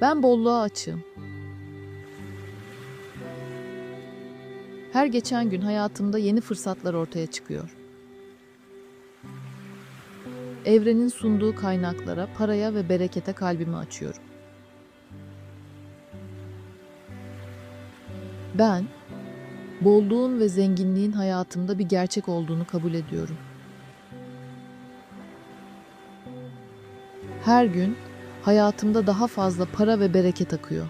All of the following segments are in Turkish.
Ben bolluğa açığım. Her geçen gün hayatımda yeni fırsatlar ortaya çıkıyor. Evrenin sunduğu kaynaklara, paraya ve berekete kalbimi açıyorum. Ben bolluğun ve zenginliğin hayatımda bir gerçek olduğunu kabul ediyorum. Her gün hayatımda daha fazla para ve bereket akıyor.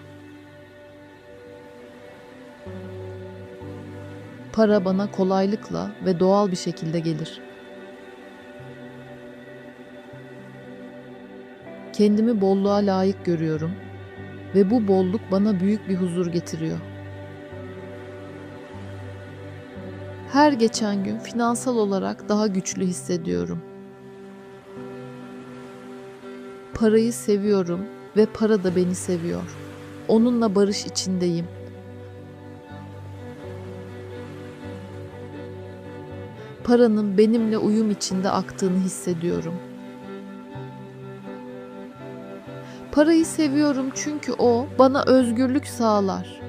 Para bana kolaylıkla ve doğal bir şekilde gelir. Kendimi bolluğa layık görüyorum ve bu bolluk bana büyük bir huzur getiriyor. Her geçen gün finansal olarak daha güçlü hissediyorum. Parayı seviyorum ve para da beni seviyor. Onunla barış içindeyim. Paranın benimle uyum içinde aktığını hissediyorum. Parayı seviyorum çünkü o bana özgürlük sağlar.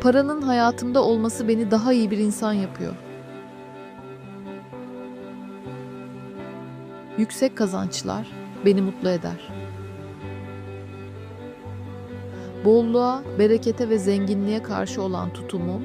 Paranın hayatımda olması beni daha iyi bir insan yapıyor. Yüksek kazançlar beni mutlu eder. Bolluğa, berekete ve zenginliğe karşı olan tutumum